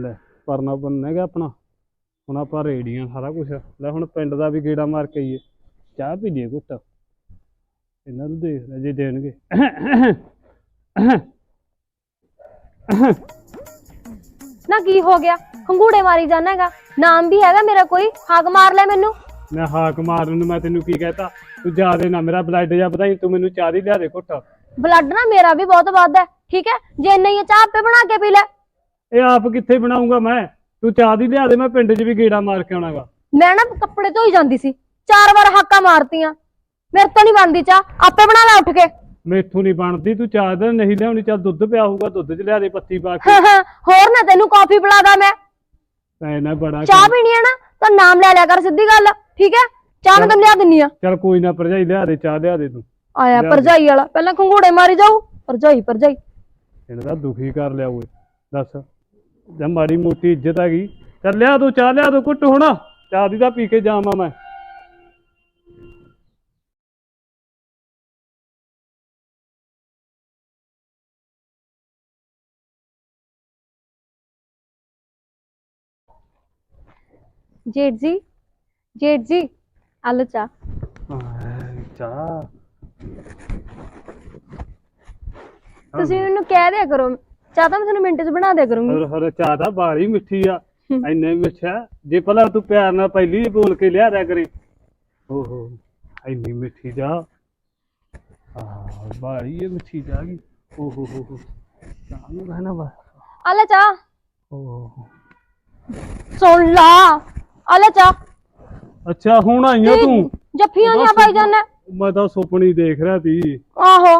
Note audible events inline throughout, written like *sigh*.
ਲੈ ਪਰਨਾ ਬੰਨੇਗਾ ਆਪਣਾ। ਹੁਣ ਆਪਾਂ ਰੇੜੀਆਂ ਸਾਰਾ ਕੁਝ ਲੈ ਹੁਣ ਪਿੰਡ ਦਾ ਵੀ ਗੇੜਾ ਮਾਰ ਕੇ ਆਈਏ। ਚਾਹ ਪੀ ਲਈਏ ਘੁੱਟ। ਇਹਨਾਂ ਨੂੰ ਦੇਖ ਲੈ ਜੇ ਦੇਣਗੇ। ਨਾ ਕੀ ਹੋ ਗਿਆ? ਖੰਗੂੜੇ ਮਾਰੀ ਜਾਣਾਗਾ ਨਾਮ ਵੀ ਹੈਗਾ ਮੇਰਾ ਕੋਈ। ਹਾਕ ਮਾਰ ਲੈ ਮੈਨੂੰ। ਮੈਂ ਹਾਕ ਮਾਰਨ ਨੂੰ ਮੈਂ ਤੈਨੂੰ ਕੀ ਕਹਤਾ? ਤੂੰ ਜਾ ਦੇ ਨਾ ਮੇਰਾ ਬਲੱਡ ਜਾ ਵਧਾਈ। ਤੂੰ ਮੈਨੂੰ ਚਾਹ ਦੀ ਲਿਆ ਦੇ ਘੁੱਟ। ਬਲੱਡ ਨਾ ਮੇਰਾ ਵੀ ਬਹੁਤ ਵੱਧ ਹੈ। ਠੀਕ ਹੈ? ਜੇ ਨਹੀਂ ਹੈ ਚਾਹ ਆਪੇ ਬਣਾ ਕੇ ਪੀ ਲੈ। ਇਹ ਆਪ ਕਿੱਥੇ ਬਣਾਉਂਗਾ ਮੈਂ? ਤੂੰ ਚਾਹ ਦੀ ਲਿਆ ਦੇ ਮੈਂ ਪਿੰਡ 'ਚ ਵੀ ਗੇੜਾ ਮਾਰ ਕੇ ਆਉਣਾਗਾ। ਮੈਂ ਨਾ ਕੱਪੜੇ ਧੋਈ ਜਾਂਦੀ ਸੀ। ਚਾਰ ਵਾਰ ਹਾਕਾਂ ਮਾਰਤੀਆਂ। ਮੇਰੇ ਤੋਂ ਨਹੀਂ ਬਣਦੀ ਚਾਹ। ਆਪੇ ਬਣਾ ਲੈ ਉੱਠ ਕੇ। ਮੈਥੋਂ ਨਹੀਂ ਬਣਦੀ ਤੂੰ ਚਾਹ ਦਾ ਨਹੀਂ ਲਿਆਉਣੀ। ਚੱਲ ਦੁੱਧ ਪਿਆ ਹੋਊਗਾ ਦੁੱਧ 'ਚ ਲਿਆ ਦੇ ਪੱਤੀ ਪਾ ਕੇ। ਹੋਰ ਨਾ ਤੈਨੂੰ ਕਾਫੀ ਪਿਲਾਦਾ ਮੈਂ। ਐ ਨਾ ਬੜਾ ਚਾਹ ਪੀਣੀ ਹੈ ਨਾ ਤਾਂ ਨਾਮ ਲੈ ਲਿਆ ਕਰ ਸਿੱਧੀ ਗੱਲ। ਠੀਕ ਹੈ? ਚਾਹ ਮੈਂ ਤੈਨੂੰ ਲਿਆ ਦਿੰਨੀ ਆ। ਚੱਲ ਕੋਈ ਨਾ ਭਰਜਾਈ ਲਿਆ ਦੇ ਚਾਹ ਲਿਆ ਦੇ ਤੂੰ। ਆਇਆ। ਭਰਜਾਈ ਵਾਲਾ। ਪਹਿਲਾਂ ਖੰਗੂੜੇ ਮਾਰੀ ਜਾਊ। ਭਰਜਾਈ ਭਰਜਾਈ। ਇਹਨਾਂ ਦਾ ਦੁਖੀ ਕਰ ਲਿਆ ਓਏ। ਦੱਸ ਜੇ ਮਾੜੀ ਮੋਟੀ ਇੱਜ਼ਤ ਆ ਗਈ ਚੱਲ ਲਿਆ ਦੋ ਚਾਹ ਲਿਆ ਦੋ ਕੁੱਟ ਹੁਣ। ਚਾਹ ਦੀ ਤਾਂ ਪੀ ਕੇ ਜਾਵਾਂ ਮੈਂ। ਜੇਠ ਜੀ ਜੇਠ ਜੀ ਆਲੂ ਚਾਹ। ਆਹ, ਚਾਹ। ਤੁਸੀਂ ਮੈਨੂੰ ਕਹਿ ਦਿਆ ਕਰੋ ਚਾਹ ਤਾਂ ਮੈਂ ਤੁਹਾਨੂੰ ਮਿੰਟ 'ਚ ਬਣਾ ਦਿਆ ਕਰੂੰਗੀ। ਹੋਰ ਹੋਰ ਚਾਹ ਤਾਂ ਬਾਲੀ ਮਿੱਠੀ ਆ ਐਨੇ ਮਿੱਠਾ ਜੇ ਭਲਾ ਤੂੰ ਪਿਆਰ ਨਾਲ ਪਹਿਲੀ ਹੀ ਬੋਲ ਕੇ ਲਿਆ ਦਿਆ ਕਰੇ। ਓਹੋ ਐਨੀ ਮਿੱਠੀ ਜਾ ਆ ਬਾਲੀ ਇਹ ਮਿੱਠੀ ਜਾ ਗਈ ਓਹੋ ਹੋ ਹੋ ਚਾਹ ਨੂੰ ਕਹਿਣਾ ਵਾ ਆਲੇ ਚਾਹ। ਓਹ। ਸੁਣ ਲਾ। ਆਲੇ ਚਾਹ। ਅੱਛਾ ਹੁਣ ਆਈਆਂ ਤੂੰ? ਜੱਫੀਆਂ ਜਾਂ ਪਾਈ ਜਾਂਦਾ। ਮੈਂ ਤਾਂ ਸੁਪਨੀ ਦੇਖ ਰਿਹਾ ਸੀ। ਆਹੋ।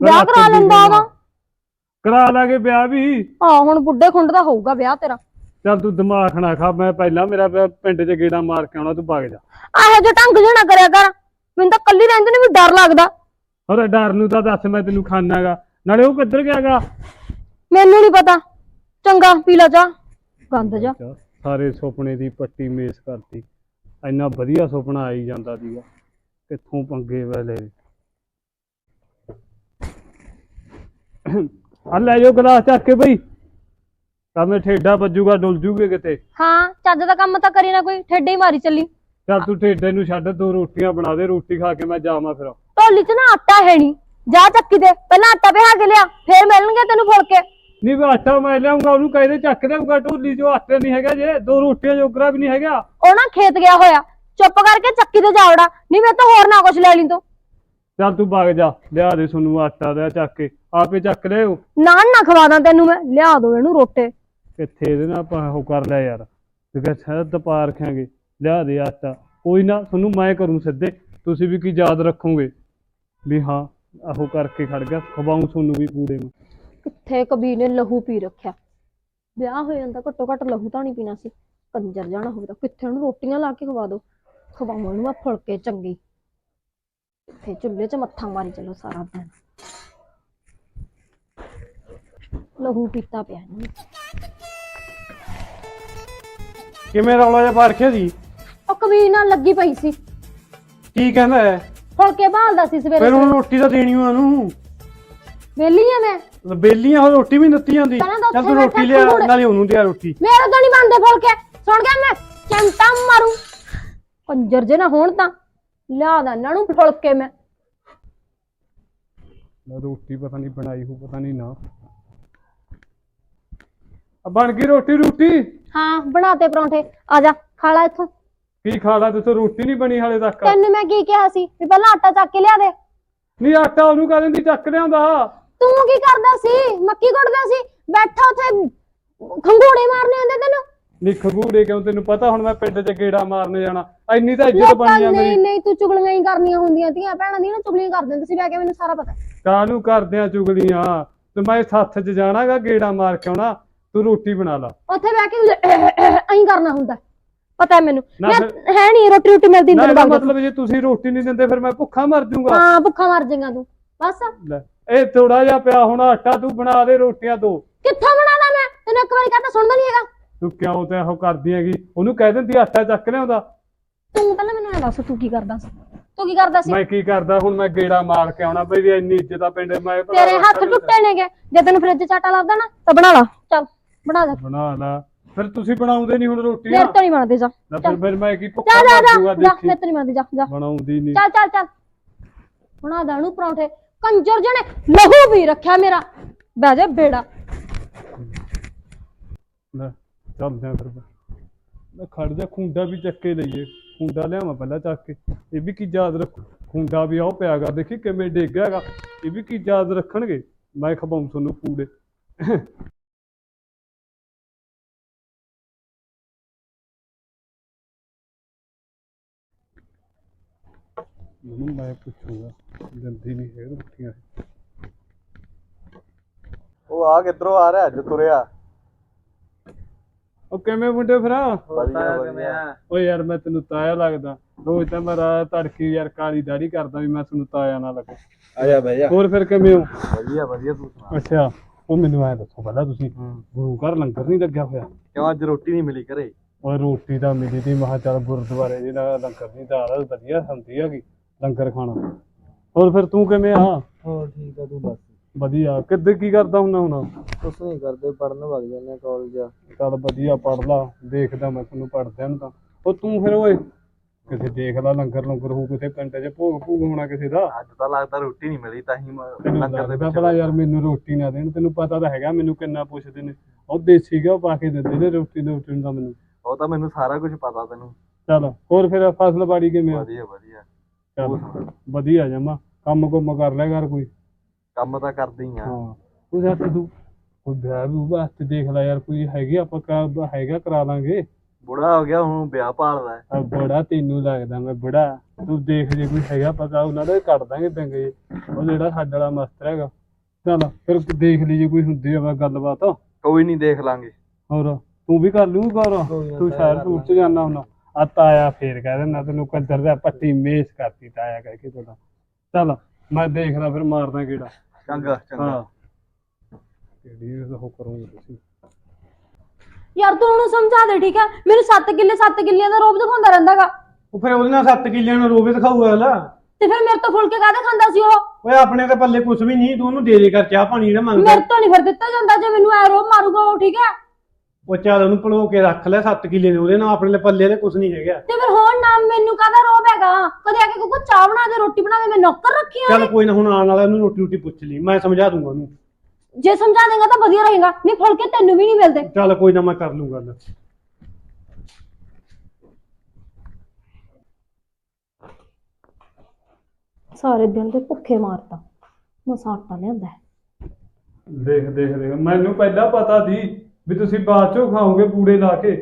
ਵਿਆਹ ਕਰਾ ਲੈਂਦਾ। ਉਹਦਾ? ਕਰਾ ਲਾਂਗੇ ਵਿਆਹ ਵੀ। ਆ ਹੁਣ ਬੁੱਢੇ ਖੁੰਡ ਦਾ ਹੋਊਗਾ ਵਿਆਹ ਤੇਰਾ। ਚੱਲ ਤੂੰ ਦਿਮਾਗ ਨਾ ਖਾ ਮੈਂ ਪਹਿਲਾਂ ਮੇਰਾ ਪਿੰਡ 'ਚ ਗੇੜਾ ਮਾਰ ਕੇ ਆਉਣਾ ਤੂੰ ਭੱਗ ਜਾ। ਆਹੋ ਜੋ ਢੰਗ ਜਿਹਾ ਨਾ ਕਰਿਆ ਕਰ ਮੈਨੂੰ ਤਾਂ ਕੱਲੀ ਰਹਿੰਦੇ ਨੇ ਵੀ ਡਰ ਲੱਗਦਾ। ਹੋਰ ਡਰ ਨੂੰ ਤਾਂ ਦੱਸ ਮੈਂ ਤੈਨੂੰ ਖਾਨਾਗਾ ਨਾਲੇ ਉਹ ਕਿੱਧਰ ਗਿਆਗਾ ਮੈਨੂੰ ਨਹੀਂ ਪਤਾ। ਚੰਗਾ ਪੀ ਲਾ ਚਾਹ ਗੰਦ ਜਾ ਸਾਰੇ ਸੁਪਨੇ ਦੀ ਪੱਟੀ ਮੇਸ ਕਰਤੀ। ਇੰਨਾ ਵਧੀਆ ਸੁਪਨਾ ਆਈ ਜਾਂਦਾ ਸੀਗਾ ਕਿੱਥੋਂ ਪੰਗੇ ਵੇਲੇ ਆ ਲੈ ਜਾਓ ਗਲਾਸ ਚੱਕ ਕੇ ਬਈ। ਤਾਂ ਮੈਂ ਠੇਡਾ ਵੱਜੂਗਾ ਡੁੱਲ ਜੂਗੇ ਕਿਤੇ। ਹਾਂ ਚੱਜ ਦਾ ਕੰਮ ਤਾਂ ਕਰੀ ਨਾ ਕੋਈ ਠੇਡੇ ਹੀ ਮਾਰੀ ਚੱਲੀ। ਚੱਲ ਤੂੰ ਠੇਡੇ ਨੂੰ ਛੱਡ ਦੋ ਰੋਟੀਆਂ ਬਣਾ ਦੇ ਰੋਟੀ ਖਾ ਕੇ ਮੈਂ ਜਾਵਾਂ ਫਿਰ। ਢੋਲੀ 'ਚ ਨਾ ਆਟਾ ਹੈ ਨਹੀਂ ਜਾ ਚੱਕੀ ਦੇ ਪਹਿਲਾਂ ਆਟਾ ਪਿਹਾ ਕੇ ਲਿਆ ਫੇਰ ਮਿਲਣਗੇ ਤੈਨੂੰ ਫੁਲਕੇ। ਨਹੀਂ ਵੀ ਆਟਾ ਮੈਂ ਲਿਆਉਂਗਾ ਉਹਨੂੰ ਕਹਿੰਦੇ ਚੱਕ ਦੇਊਗਾ ਢੋਲੀ ਜੋ ਆਟਾ ਨਹੀਂ ਹੈਗਾ ਜੇ ਦੋ ਰੋਟੀਆਂ ਜੋਗਰਾ ਵੀ ਨਹੀਂ ਹੈਗਾ। ਉਹ ਨਾ ਖੇਤ ਗਿਆ ਹੋਇਆ ਚੁੱਪ ਕਰਕੇ ਚੱਕੀ ਤੇ ਜਾਵੜਾ ਨਹੀਂ ਮੈਂ ਤਾਂ ਹੋਰ ਨਾ ਕੁਝ ਲੈ ਲਈ ਤੂੰ। ਚੱਲ ਤੂੰ ਵਗ ਜਾ ਲਿਆ ਦੇ ਤੁਹਾਨੂੰ ਆਟਾ ਦਾ ਚੱਕ ਕੇ। ਆਪੇ ਚੱਕ ਲਿਓ ਨਾਨ ਨਾ ਖਵਾਦਾ ਤੈਨੂੰ ਮੈਂ ਲਿਆ ਦੋ ਇਹਨੂੰ ਰੋਟੇ। ਕਿੱਥੇ ਇਹਦੇ ਨਾਲ ਆਪਾਂ ਉਹ ਕਰ ਲਿਆ ਯਾਰ। ਤੇ ਕਿ ਸ਼ਾਇਦ ਤਪਾ ਰੱਖਾਂਗੇ। ਲਿਆ ਦੇ ਆਟਾ। ਕੋਈ ਨਾ ਤੁਹਾਨੂੰ ਮੈਂ ਕਰੂੰ ਸਿੱਧੇ। ਤੁਸੀਂ ਵੀ ਕੀ ਯਾਦ ਰੱਖੋਗੇ? ਵੀ ਹਾਂ ਆਹੋ ਕਰਕੇ ਖੜ ਗਿਆ। ਖਵਾਉਂ ਤੁਹਾਨੂੰ ਵੀ ਪੂੜੇ ਨੂੰ। ਕਿੱਥੇ ਕਬੀਰ ਨੇ ਲਹੂ ਪੀ ਰੱਖਿਆ? ਵਿਆਹ ਹੋ ਜਾਂਦਾ ਘੱਟੋ ਘੱਟ ਲਹੂ ਤਾਂ ਨਹੀਂ ਪੀਣਾ ਸੀ। ਕੰਜਰ ਜਾਣਾ ਹੋਵੇ ਤਾਂ ਕਿੱਥੇ ਉਹਨੂੰ ਰੋਟੀਆਂ ਲਾ ਕੇ ਖਵਾ ਦੋ। ਖਵਾਵਾਂ ਨੂੰ ਮੈਂ ਫੁਲਕੇ ਚੰਗੀ। ਕਿੱਥੇ ਚੁੱਲ੍ਹੇ 'ਚ ਮੱਥਾ ਮਾਰੀ ਚੱਲੋ ਸਾਰਾ ਦਿਨ ਲਹੂ ਪੀਤਾ ਪਿਆ ਇਹਨੂੰ ਕਿਵੇਂ ਰੌਲਾ ਜਿਹਾ ਪਾ ਰੱਖਿਆ ਸੀ? ਉਹ ਕਬੀਰ ਨਾਲ ਲੱਗੀ ਪਈ ਸੀ। ਕੀ ਕਹਿੰਦਾ ਹੈ? ਫੁਲਕੇ ਭਾਲਦਾ ਸੀ ਸਵੇਰੇ। ਫਿਰ ਹੁਣ ਰੋਟੀ ਤਾਂ ਦੇਣੀ ਉਹਨੂੰ ਵੇਲੀ ਆ ਮੈਂ ਬੇਲੀਆਂ ਹੋ ਰੋਟੀ ਵੀ ਦਿੱਤੀ ਜਾਂਦੀ। ਪਹਿਲਾਂ ਤਾਂ ਚੱਲ ਉੱਥੇ ਤੂੰ ਰੋਟੀ ਬੈਠਾ ਲਿਆ ਖੰਗੂੜੇ। ਨਾਲੇ ਉਹਨੂੰ ਦਿਆ ਰੋਟੀ। ਮੇਰੇ ਤੋਂ ਨਹੀਂ ਬਣਦੇ ਫੁਲਕੇ। ਸੁਣ ਗਿਆ ਮੈਂ ਚੰਟਾ ਮਾਰੂ। ਕੰਜਰ ਜੇ ਨਾ ਹੋਣ ਤਾਂ। ਲਿਆ ਦਾ ਇਹਨਾਂ ਨੂੰ ਫੁਲਕੇ ਮੈਂ। ਰੋਟੀ ਪਤਾ ਨਹੀਂ ਬਣਾਈ ਹੋ ਪਤਾ ਨਹੀਂ ਨਾ। ਆ ਬਣ ਗਈ ਰੋਟੀ ਰੋਟੀ? ਹਾਂ ਬਣਾਤੇ ਪਰੌਂਠੇ। ਆ ਜਾ ਖਾ ਲੈ ਇੱਥੋਂ। ਕੀ ਖਾਣਾ ਤੇ ਰੋਟੀ ਨਹੀਂ ਬਣੀ ਹਾਲੇ ਤੱਕ। ਤੈਨੂੰ ਮੈਂ ਕੀ ਕਿਹਾ ਸੀ? ਵੀ ਪਹਿਲਾਂ ਆਟਾ ਚੱਕ ਕੇ ਲਿਆ ਦੇ। ਨਹੀਂ ਆਟਾ ਉਹਨੂੰ ਕਹ ਦਿੰਦੀ ਚੱਕ ਲਿਆਉਂਦਾ ਤੂੰ ਕੀ ਕਰਦਾ ਸੀ? ਮੱਕੀ ਕੁੱਟਦਾ ਸੀ? ਬੈਠਾ ਉੱਥੇ ਖੰਗੂੜੇ ਮਾਰਨੇ ਹੁੰਦੇ ਨੀ ਖਗੂੜੇ ਕਿਉਂ? ਤੈਨੂੰ ਪਤਾ ਹੁਣ ਮੈਂ ਪਿੰਡ 'ਚ ਗੇੜਾ ਮਾਰਨ ਜਾਣਾ। ਇੰਨੀ ਤਾਂ ਇੱਜ਼ਤ ਬਣੀ ਆ ਨਹੀਂ ਮੇਰੀ। ਨਹੀਂ ਤੂੰ ਚੁਗਲੀਆਂ ਹੀ ਕਰਨੀਆਂ ਹੁੰਦੀਆਂ। ਧੀਆਂ ਭੈਣਾਂ ਦੀਆਂ ਨਾ ਚੁਗਲੀਆਂ ਕਰਦੇ ਹੁੰਦੇ ਸੀ ਬੈ ਕੇ ਮੈਨੂੰ ਸਾਰਾ ਪਤਾ। ਕਾਹਨੂੰ ਕਰਦੇ ਆ ਚੁਗਲੀਆਂ? ਤੇ ਮੈਂ ਸੱਥ 'ਚ ਜਾਣਾਗਾ ਗੇੜਾ ਮਾਰ ਕੇ ਆਉਣਾ। ਤੂੰ ਰੋਟੀ ਬਣਾ ਲਾ। ਉੱਥੇ ਬੈ ਕੇ *coughs* ਐਂ ਕਰਨਾ ਹੁੰਦਾ। ਪਤਾ ਹੈ ਮੈਨੂੰ। ਨਾ ਮੈਂ ਫਿਰ- ਹੈ ਨਹੀਂ ਰੋਟੀ ਰੋਟੀ ਮਿਲਦੀ ਨਾ ਤੈਨੂੰ ਇਹਦਾ ਬਾਅਦ ਮਤਲਬ ਜੇ ਤੁਸੀਂ ਰੋਟੀ ਨਹੀਂ ਦਿੰਦੇ ਫਿਰ ਮੈਂ ਭੁੱਖਾ ਮਰ ਜਾਊਂਗਾ। ਹਾਂ ਭੁੱਖਾ ਮਰ ਜਾਏਗਾ ਤੂੰ। ਬਸ। ਲੈ ਇਹ ਥੋੜਾ ਜਿਹਾ ਪਿਆ ਹੁਣ ਆਟਾ ਤੂੰ ਬਣਾ ਦੇ ਰੋਟੀਆਂ ਦੋ। ਕਿੱਥੋਂ ਬਣਾਦਾ ਮੈਂ? ਤੈਨੂੰ ਇੱਕ ਵਾਰੀ ਕਹਤਾ ਸੁਣਦਾ ਨਹੀਂ ਹੈਗਾ। ਤੂੰ ਕਿਉਂ ਤੇ ਉਹ ਕਰਦੀ ਹੈਗੀ? ਉਹਨੂੰ ਕਹਿ ਦਿੰਦੀ ਆਟਾ ਚੱਕ ਲਿਆਉਂਦਾ। ਤੂੰ ਪਹਿਲਾਂ ਮੈਨੂੰ ਇਹ ਦੱਸ ਤੂੰ ਕੀ ਕਰਦਾ ਸੀ? ਤੂੰ ਕੀ ਕਰਦਾ ਸੀ? ਮੈਂ ਕੀ ਕਰਦਾ? ਹੁਣ ਮੈਂ ਗੇੜਾ ਮਾਰ ਕੇ ਆਉਣਾ ਬਈ ਇੰਨੀ ਇੱਜ਼ਤ ਆ ਪਿੰਡ। ਮੈਂ ਭਲਾ ਤੇਰੇ ਹੱਥ ਟੁੱਟੇ ਨੇਗੇ। ਜੇ ਤੈਨੂੰ ਫ੍ਰਿਜ ਚ ਆਟਾ ਲੱਭਦਾ ਨਾ ਤਾਂ ਬਣਾ ਲਾ। ਚੱਲ ਬਣਾ ਦੇ। ਬਣਾ ਲਾ। ਫਿਰ ਤੁਸੀਂ ਬਣਾਉਂਦੇ ਨਹੀਂ ਹੁਣ ਰੋਟੀਆਂ ਮੇਰੇ ਤੋਂ ਨਹੀਂ ਬਣਦੇ ਜਾ। ਨਾ ਫਿਰ ਫਿਰ ਮੈਂ ਕੀ ਭੁੱਖਾ ਜਾ ਜਾ ਜਾ ਜਾ ਦੇਖੀ। ਮੇਰੇ ਤੋਂ ਨਹੀਂ ਬਣਦੇ ਜਾ ਜਾ। ਬਣਾਉਂਦੀ ਨਹੀਂ। ਚੱਲ ਚੱਲ ਚੱਲ। ਬਣਾ ਦੇ ਨੂੰ ਪਰੌਂਠੇ। ਕੰਜਰ ਜਣੇ ਲਹੂ ਵੀ ਰੱਖਿਆ ਮੇਰਾ। ਬਹਿ ਜਾ ਬੇੜਾ। ਲੈ। ਚੱਲਦੇ ਆ ਫਿਰ ਮੈਂ। ਖੜ ਜਾ, ਖੁੰਡਾ ਵੀ ਚੱਕ ਕੇ ਲਈਏ। ਖੁੰਡਾ ਲਿਆਵਾਂ ਪਹਿਲਾਂ ਚੱਕ ਕੇ। ਇਹ ਵੀ ਕੀ ਯਾਦ ਰੱਖ ਖੁੰਡਾ ਵੀ ਆਉ ਪਿਆਗਾ ਦੇਖੀ ਕਿਵੇਂ ਡੇਗਿਆ ਹੈਗਾ ਇਹ ਵੀ ਕੀ ਯਾਦ ਰੱਖਣਗੇ? ਮੈਂ ਖਵਾਉਂ ਤੁਹਾਨੂੰ ਪੂੜੇ ਮੈਨੂੰ ਮੈਂ ਪੁੱਛੂਗਾ। ਜਲਦੀ ਨਹੀਂ ਹੈ ਰੋਟੀਆਂ। ਉਹ ਆ ਕਿੱਧਰੋਂ ਆ ਰਿਹਾ ਅੱਜ ਤੁਰਿਆ? ਉਹ ਕਿਵੇਂ ਮੁੰਡੇ ਭਰਾ? ਵਧੀਆ ਵਧੀਆ। ਓ ਯਾਰ ਮੈਂ ਤੈਨੂੰ ਤਾਇਆ ਲੱਗਦਾ। ਰੋਜ਼ ਤਾਂ ਮੈਂ ਰਾਤ ਤੜਕੀ ਯਾਰ ਕਾਲੀ ਦਾੜੀ ਕਰਦਾ ਵੀ ਮੈਂ ਤੈਨੂੰ ਤਾਇਆ ਨਾ ਲੱਗਾ। ਆ ਜਾ ਬਹਿ ਜਾ। ਹੋਰ ਫਿਰ ਕਿਵੇਂ ਹੋ? ਵਧੀਆ ਵਧੀਆ ਤੂੰ ਸੁਣਾ। ਅੱਛਾ ਉਹ ਮੈਨੂੰ ਐ ਦੱਸੋ ਪਹਿਲਾਂ ਤੁਸੀਂ। ਗੁਰੂ ਘਰ ਲੰਗਰ ਨਹੀਂ ਲੱਗਿਆ ਹੋਇਆ? ਕਿਉਂ ਅੱਜ ਰੋਟੀ ਨਹੀਂ ਮਿਲੀ ਘਰੇ? ਓਏ ਰੋਟੀ ਤਾਂ ਮਿਲੀ ਤੀ ਮਹਾ ਚੱਲ ਗੁਰਦੁਆਰੇ ਜੀ ਨਾਲ ਲੰਗਰ ਦੀ ਦਾਲ ਵਧੀਆ ਹੁੰਦੀ ਹੈਗੀ ਲੰਗਰ ਖਾਣਾ। ਹੋਰ ਫਿਰ ਤੂੰ ਕਿਵੇਂ ਆ? ਹੋਰ ਠੀਕ ਆ ਤੂੰ ਦੱਸ। ਵਧੀਆ। ਕਿੱਦੇ ਕੀ ਕਰਦਾ ਹੁੰਦਾ ਹੁਣ? ਕੁਛ ਨਹੀਂ ਕਰਦੇ ਪੜਨ ਵਗ ਜਾਂਦੇ ਕਾਲਜ ਚੱਲ ਵਧੀਆ ਪੜ ਲਾ। ਦੇਖਦਾ ਮੈਂ ਤੈਨੂੰ ਪੜਦਿਆਂ ਨੂੰ ਤਾਂ। ਉਹ ਤੂੰ ਫਿਰ ਓਏ ਕਿਤੇ ਦੇਖ ਲਾ ਲੰਗਰ ਲੰਗਰ ਹੋ ਕਿਤੇ ਪਿੰਡ 'ਚ ਭੋਗ ਭੂਗ ਹੋਣਾ ਕਿਸੇ ਦਾ? ਅੱਜ ਤਾਂ ਲੱਗਦਾ ਰੋਟੀ ਨਹੀਂ ਮਿਲੀ ਤਾਂ ਹੀ ਮੈਂ ਤੈਨੂੰ ਲੰਗਰ ਦੇ ਲੱਗਦਾ ਵਿੱਚ ਯਾਰ ਮੈਨੂੰ ਰੋਟੀ ਨਾ ਦੇਣ ਤੈਨੂੰ ਪਤਾ ਤਾਂ ਹੈਗਾ ਮੈਨੂੰ ਕਿੰਨਾ ਪੁੱਛਦੇ ਨੇ। ਉਹ ਦੇਸੀ ਘਿਓ ਪਾ ਕੇ ਦਿੰਦੇ ਨੇ ਰੋਟੀ ਦੇ ਉੱਤੇ ਦਾ ਮੈਨੂੰ। ਉਹ ਤਾਂ ਮੈਨੂੰ ਸਾਰਾ ਕੁਝ ਪਤਾ ਤੈਨੂੰ। ਚੱਲ ਹੋਰ ਫਿਰ ਫਸਲ ਬਾੜੀ ਕਿਵੇਂ ਆ? ਵਧੀਆ ਵਧੀਆ। ਚੱਲ ਵਧੀਆ ਜਮਾ। ਕੰਮ ਕੁੰਮ ਕਰ ਲਿਆ ਕਰ ਕੋਈ। ਕੰਮ ਤਾਂ ਕਰਦੇ ਹੀ ਆ। ਹਾਂ। ਤੂੰ ਯਾਰ ਤੂੰ ਕੋਈ ਵਿਆਹ ਵੀ ਵਾਸਤੇ ਦੇਖ ਲੈ ਯਾਰ ਕੋਈ ਹੈਗੀ ਆਪਾਂ ਕਰ ਹੈਗਾ ਕਰਾ ਲਾਂਗੇ। ਬੁੜਾ ਹੋ ਗਿਆ ਹੁਣ ਵਿਆਹ ਭਾਲਦਾ ਹੈ। ਆ ਬੜਾ ਤੈਨੂੰ ਲੱਗਦਾ ਮੈਂ ਬੜਾ। ਤੂੰ ਦੇਖ ਜੇ ਕੋਈ ਹੈਗਾ ਪਤਾ ਉਹਨਾਂ ਦਾ ਕੱਢ ਦਾਂਗੇ ਪਿੰਗ ਉਹ ਜਿਹੜਾ ਸਾਡੇ ਵਾਲਾ ਮਸਤਰ ਹੈਗਾ। ਚੱਲ ਫਿਰ ਦੇਖ ਲਈ ਜੇ ਕੋਈ ਹੁੰਦੀ ਆ ਵਾ ਗੱਲਬਾਤ। ਕੋਈ ਨਹੀਂ ਦੇਖ ਲਾਂਗੇ। ਹੋਰ ਤੂੰ ਵੀ ਕਰ ਲੂ ਕਰ ਤੂੰ ਸ਼ਹਿਰ ਟੂਰ ਚ ਜਾਣਾ ਹੁੰਦਾ ਆ ਤਾਇਆ ਫੇਰ ਕਹਿ ਦਿੰਦਾ ਤੈਨੂੰ ਕੰਜਰ ਦਾ ਪੱਟੀ ਮੇਸ ਕਰਤੀ ਤਾਇਆ ਕਹਿ ਕੇ ਤੁਹਾਡਾ। ਚੱਲ ਮੈਂ ਦੇਖਦਾ ਫਿਰ ਮਾਰਦਾ ਕਿਹੜਾ ਚੰਗਾ ਚੰਗਾ। ਹਾਂ ਕਿਹੜੀ ਉਹ ਕਰੂੰਗਾ ਤੁਸੀਂ? ਯਾਰ ਤੂੰ ਉਹਨੂੰ ਸਮਝਾ ਦੇ ਠੀਕ ਹੈ ਮੈਨੂੰ 7 ਕਿੱਲੇ 7 ਕਿੱਲਿਆਂ ਦਾ ਰੋਬ ਦਿਖਾਉਂਦਾ ਰਹਿੰਦਾਗਾ। ਉਹ ਫਿਰ ਉਹਦੇ ਨਾਲ 7 ਕਿੱਲਿਆਂ ਨੂੰ ਰੋਵੇ ਦਿਖਾਊਗਾ ਅਗਲਾ। ਤੇ ਫਿਰ ਮੇਰੇ ਤੋਂ ਫੁਲਕੇ ਕਾਹਦੇ ਖਾਂਦਾ ਸੀ ਉਹ? ਓਏ ਆਪਣੇ ਤੇ ਪੱਲੇ ਕੁਛ ਵੀ ਨਹੀਂ ਤੂੰ ਉਹਨੂੰ ਦੇ ਦੇ ਕਰ ਚਾਹ ਪਾਣੀ ਜਿਹੜਾ ਮੰਗਦਾ। ਮੇਰੇ ਤੋਂ ਨਹੀਂ ਫਿਰ ਦਿੱਤਾ ਜਾਂਦਾ ਜੇ ਮੈਨੂੰ ਐ ਰੋਬ ਮਾਰੂਗਾ ਉਹ ਠੀਕ ਹੈ ਉਹ ਚੱਲ ਉਹਨੂੰ ਭਲੋ ਕੇ ਰੱਖ ਲੈ 7 ਕਿੱਲੇ ਨੇ ਉਹਦੇ ਨਾਲ ਆਪਣੇ ਲਈ ਪੱਲੇ ਤੇ ਕੁਛ ਨਹੀਂ ਹੈਗਾ। ਤੇ ਫਿਰ ਹੁਣ ਨਾ ਮੈਨੂੰ ਕਾਹਦਾ ਰੋਬ ਹੈਗਾ? ਕਦੇ ਆ ਕੇ ਕੋਈ ਚਾਹ ਬਣਾ ਦੇ ਰੋਟੀ ਬਣਾ ਦੇ ਮੈਂ ਨੌਕਰ ਰੱਖੀ ਆ ਚੱਲ ਕੋਈ ਨਾ ਹੁਣ ਆਉਣ ਵਾਲਾ ਉਹਨੂੰ ਰੋਟੀ ਰੋਟੀ ਪੁੱਛ ਲਈ ਮੈਂ ਸਮਝਾ ਦੂੰਗਾ ਉਹਨੂੰ। ਜੇ ਸਮਝਾ ਦੇਗਾ ਤਾਂ ਵਧੀਆ ਰਹੇਗਾ ਨਹੀਂ ਫੁਲਕੇ ਤੈਨੂੰ ਵੀ ਨਹੀਂ ਮਿਲਦੇ। ਚੱਲ ਕੋਈ ਨਾ ਮੈਂ ਕਰ ਲੂੰਗਾ ਗੱਲ। ਸਾਰੇ ਦਿਨ ਤੇ ਭੁੱਖੇ ਮਾਰਤਾ ਮਸਾਂ ਆਟਾ ਲਿਆਂਦਾ। ਹੈ। ਦੇਖ ਦੇਖ ਦੇਖ ਮੈਨੂੰ ਪਹਿਲਾਂ ਪਤਾ ਸੀ ਵੀ ਤੁਸੀਂ ਬਾਅਦ ਚੋਂ ਖਾਓਗੇ ਪੂੜੇ ਲਾ ਕੇ।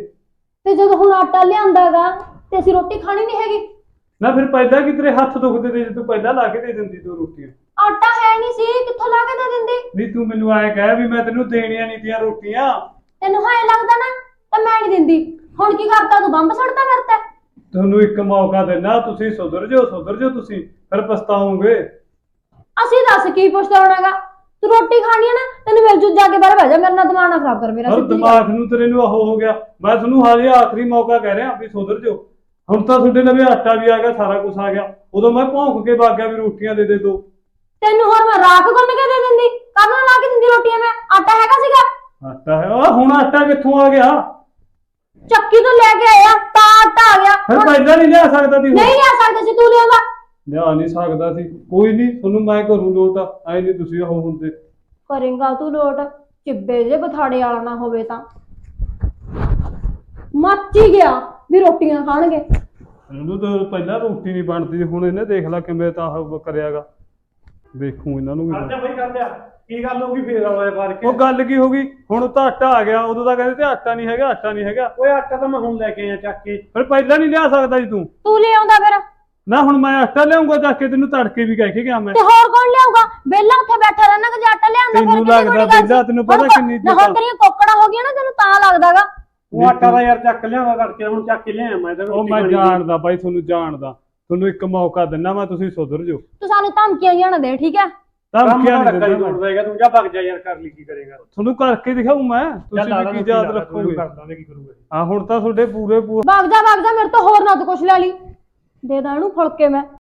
ਤੇ ਜਦੋਂ ਹੁਣ ਆਟਾ ਲਿਆਂਦਾਗਾ ਤੇ ਅਸੀਂ ਰੋਟੀ ਖਾਣੀ ਨਹੀਂ ਹੈਗੀ? ਨਾ ਫਿਰ ਪਹਿਲਾਂ ਕਿ ਤੇਰੇ ਹੱਥ ਦੁਖਦੇ ਤੇ ਜੇ ਤੂੰ ਪਹਿਲਾਂ ਲਾ ਕੇ ਦੇ ਦਿੰਦੀ ਤੂੰ ਰੋਟੀਆਂ। ਆਟਾ ਹੈ ਨਹੀਂ ਸੀ ਕਿੱਥੋਂ ਲਾ ਕੇ ਦੇ ਦਿੰਦੀ? ਨਹੀਂ ਤੂੰ ਮੈਨੂੰ ਐਂ ਕਹਿ ਵੀ ਮੈਂ ਤੈਨੂੰ ਦੇਣੀਆਂ ਨਹੀਂ ਤੀਆਂ ਰੋਟੀਆਂ। ਤੈਨੂੰ ਹਾਂ ਲੱਗਦਾ ਨਾ ਤਾਂ ਮੈਂ ਨਹੀਂ ਦਿੰਦੀ। ਹੁਣ ਕੀ ਕਰਤਾ ਤੂੰ ਬੰਬ ਸੜਦਾ ਮੇਰੇ ਤੇ ਤੁਹਾਨੂੰ ਇੱਕ ਮੌਕਾ ਦੇਣਾ ਤੁਸੀਂ ਸੁਧਰ ਜਾਓ ਸੁਧਰ ਜਾਓ ਤੁਸੀਂ ਫਿਰ ਪਛਤਾਓਗੇ। ਅਸੀਂ ਦੱਸ ਕੀ ਪਛਤਾਉਣਾਗਾ? ਤੂੰ ਰੋਟੀ ਖਾਣੀ ਹੈ ਨਾ ਤੈਨੂੰ ਮਿਲ ਜੂ ਜਾ ਕੇ ਬਾਹਰ ਬਹਿ ਜਾ ਮੇਰੇ ਨਾਲ ਦਿਮਾਗ ਨਾ ਖਰਾਬ ਕਰ ਮੇਰਾ ਹਰ ਸਿੱਧੀ ਗੱਲ। ਦਿਮਾਗ ਨੂੰ ਤੇਰੇ ਨੂੰ ਉਹ ਹੋ ਗਿਆ। ਮੈਂ ਤੁਹਾਨੂੰ ਹਾਲੇ ਆਖਰੀ ਮੌਕਾ ਕਹਿ ਰਿਹਾ ਵੀ ਸੁਧਰ ਜਾਓ। ਹੁਣ ਤਾਂ ਤੁਹਾਡੇ ਲਵੇ ਆਟਾ ਵੀ ਆ ਗਿਆ ਸਾਰਾ ਕੁਝ ਆ ਗਿਆ। ਉਦੋਂ ਮੈਂ ਭੌਂਕ ਕੇ ਵਗ ਗਿਆ ਵੀ ਰੋਟੀਆਂ ਦੇ ਦੇ ਦੋ। ਤੈਨੂੰ ਹੋਰ ਮੈਂ ਰਾਖ ਗੁੰਨ ਕੇ ਦੇ ਦਿੰਦੀ ਕਦੋਂ ਲਾ ਕੇ ਦਿੰਦੀ ਰੋਟੀਆਂ ਮੈਂ ਆਟਾ ਹੈਗਾ ਸੀਗਾ? ਆਟਾ ਹੈ ਉਹ ਹੁਣ ਆਟਾ ਕਿੱਥੋਂ ਆ ਗਿਆ? ਚੱਕੀ ਤੋਂ ਲੈ ਕੇ ਆਇਆ ਤਾਂ ਆਟਾ ਆ ਗਿਆ। ਫਿਰ ਪਹਿਲਾਂ ਨਹੀਂ ਲਿਆ ਸਕਦਾ ਸੀ ਨਹੀਂ ਆ ਸਕਦਾ ਸੀ ਤੂੰ ਲਿਆਉਂਦਾ। ਲਿਆ ਨਹੀਂ ਸਕਦਾ ਸੀ। ਕੋਈ ਨਹੀਂ ਤੁਹਾਨੂੰ ਮੈਂ ਕਰੂੰ ਲੋਟ ਐ ਨਹੀਂ ਤੁਸੀਂ ਉਹ ਹੁੰਦੇ। ਕਰੇਗਾ ਤੂੰ ਲੋਟ ਚਿੱਬੇ ਜੇ ਬਥਾੜੇ ਵਾਲਾ ਨਾ ਹੋਵੇ ਤਾਂ। ਮੱਚ ਹੀ ਗਿਆ ਵੀ ਰੋਟੀਆਂ ਖਾਣਗੇ। ਇਹਨੂੰ ਤਾਂ ਪਹਿਲਾਂ ਰੋਟੀ ਨਹੀਂ ਬਣਦੀ ਹੁਣ ਇਹਨੇ ਦੇਖ ਲੈ ਕਿਵੇਂ ਤਾਂ ਉਹ ਕਰਿਆਗਾ। ਵੇਖੂ ਇਹਨਾਂ ਨੂੰ ਵੀ। ਬਈ ਕਰ ਜਾ ਕੀ ਗੱਲ ਹੋ ਗਈ ਫੇਰ ਆਵਾਜ਼ ਮਾਰ ਕੇ? ਉਹ ਗੱਲ ਕੀ ਹੋ ਗਈ? ਹੁਣ ਤਾਂ ਆਟਾ ਆ ਗਿਆ ਉਦੋਂ ਤਾਂ ਕਹਿੰਦੇ ਤੇ ਆਟਾ ਨਹੀਂ ਹੈਗਾ ਆਟਾ ਨਹੀਂ ਹੈਗਾ। ਓਏ ਆਟਾ ਤਾਂ ਮੈਂ ਹੁਣ ਲੈ ਕੇ ਆਇਆ ਚੱਕ ਕੇ। ਫਿਰ ਪਹਿਲਾਂ ਨਹੀਂ ਲਿਆ ਸਕਦਾ ਜੀ ਤੂੰ। ਤੂੰ ਲਿਆਉਂਦਾ ਫਿਰ। ਨਾ ਹੁਣ ਮੈਂ ਆਟਾ ਲਿਆਉਂਗਾ ਚੱਕ ਕੇ ਤੈਨੂੰ ਤੜਕੇ ਵੀ ਕਹਿ ਕੇ ਗਿਆ ਮੈਂ। ਤੇ ਹੋਰ ਕੌਣ ਲਿਆਊਗਾ? ਬੇਲਾ ਉੱਥੇ ਬੈਠਾ ਰਹਿਣਾ ਕਿ ਆਟਾ ਲਿਆਂਦਾ ਤੈਨੂੰ ਲੱਗਦਾ ਸੀ? ਤੈਨੂੰ ਪਤਾ ਕਿੰਨੀ ਨਾ। ਹੁਣ ਤੇਰੀਆਂ ਕੋਕੜਾਂ ਹੋ ਗਈਆਂ ਨਾ ਤੈਨੂੰ ਤਾਂ ਲੱਗਦਾਗਾ। ਉਹ ਆਟਾ ਦਾ ਯਾਰ ਚੱਕ ਲਿਆਵਾ ਕਰਕੇ ਹੁਣ ਚੱਕ ਕੇ ਲਿਆਇਆ ਮੈਂ ਤਾਂ ਉਹ ਮੈਂ ਜਾਣਦਾ ਬਾਈ ਤੁਹਾਨੂੰ ਜਾਣਦਾ। ਤੁਹਾਨੂੰ ਇੱਕ ਮੌਕਾ ਦਿੰਨਾ ਮੈਂ ਤੁਸੀਂ ਸੁਧਰ ਜਾਓ। ਤੂੰ ਸਾਨੂੰ ਧਮਕੀਆਂ ਨਾ ਦੇ ਠੀਕ ਹੈ? ਤਾਂ ਨਹੀਂ ਹੀ ਦਿੰਦਾ ਤੋੜ ਦੇਗਾ ਤੂੰ ਜਾ ਭੱਗ ਜਾ ਯਾਰ ਕਰ ਲਈ ਕੀ ਕਰੇਗਾ। ਤੁਹਾਨੂੰ ਕਰਕੇ ਦਿਖਾਉ ਮੈਂ ਤੁਸੀਂ ਵੀ ਕੀ ਯਾਦ ਰੱਖੋਗੇ। ਆ ਹੁਣ ਤਾਂ ਤੁਹਾਡੇ ਪੂਰੇ ਪੂਰੇ ਵਗ ਜਾ ਵਗ ਜਾ ਮੇਰੇ ਤੋਂ ਹੋਰ ਨਾ ਤੂੰ ਕੁਛ ਲੈ ਲਈ। ਦੇ ਦਾਂ ਇਹਨੂੰ ਫੁਲਕੇ ਮੈਂ।